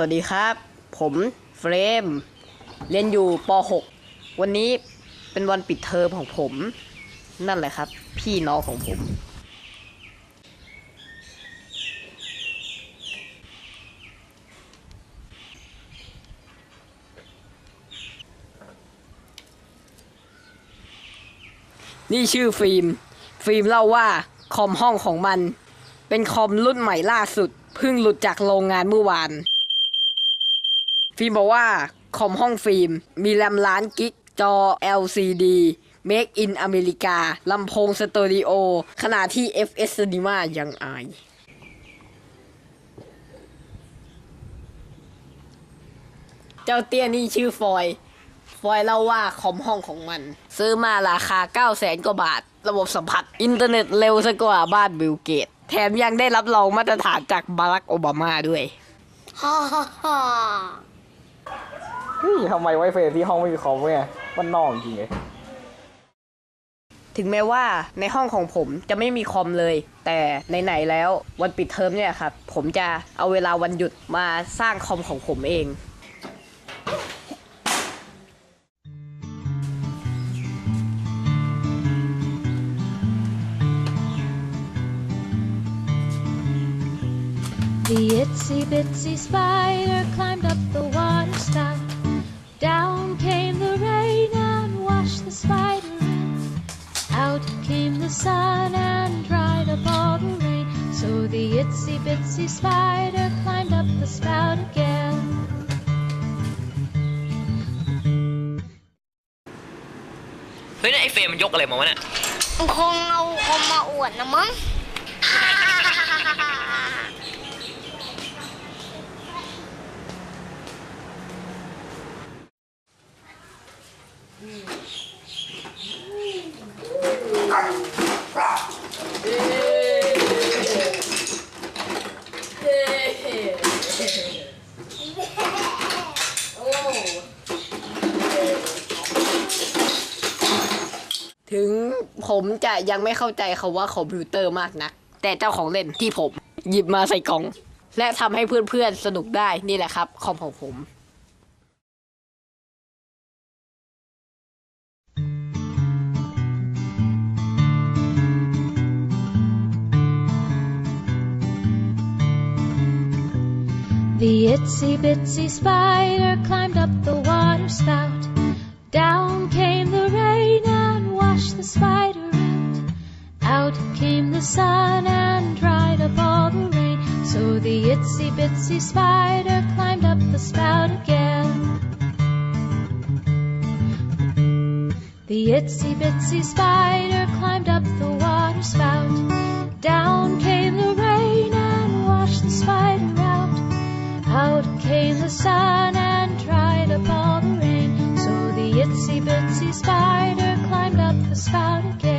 วัสดีครับ ผมเฟรม เรียนอยู่ป .6 วันนี้เป็นวันปิดเทอมของผม นั่นแหละครับ พี่น้องของผม นี่ชื่อฟิล์ม ฟิล์มเล่าว่าคอมห้องของมัน เป็นคอมรุ่นใหม่ล่าสุดเพิ่งหลุดจากโรงงานเมื่อวาน ฟิล์มบอกว่า คอมห้องฟิล์ม มีแรมล้านกิก จอ LCD Make in อเมริกาลำโพงสเตอริโอ ขณะที่ FS Cinema ยังอายเจ้าเตี้ยนี่ชื่อฟอย ฟอยเล่าว่าคอมห้องของมัน ซื้อมาราคา 9 0 0แสนกว่าบาท ระบบสัมผัส อินเทอร์เน็ตเร็วซะกว่าบ้านบิลเกต แถมยังได้รับรองมาตรฐานจากบารักโอบามาด้วยฮ่าฮ่าฮ่า เฮ้ยทำไมไวไฟที่ห้องไม่มีคอมเนี่ยมันนอกจริงเลยถึงแม้ว่าในห้องของผมจะไม่มีคอมเลย แต่ไหนๆแล้ววันปิดเทอมเนี่ยครับ ผมจะเอาเวลาวันหยุดมาสร้างคอมของผมเอง The itsy bitsy spider climbed up the water spout. Down came the rain and washed the spider in. Out came the sun and dried up all the rain. So the itsy bitsy spider climbed up the spout again. เฮ้ยนั่นไอเฟรมมันยกอะไรมาวะเนี่ย มันคงเอาคอมมาอวดนะมั้ง ถึงผมจะยังไม่เข้าใจคาว่าคอมพิวเตอร์มากนัก แต่เจ้าของเล่นที่ผม หยิบมาใส่กล่อง และทำให้เพื่อนๆสนุกได้นี่แหละครับคอมของผม The itsy bitsy spider climbed up the water spout. Down came the rain and washed the spider out. Out came the sun and dried up all the rain. So the itsy bitsy spider climbed up the spout again. The itsy bitsy spider climbed up the water spout. Down came the bitsy spider climbed up the spout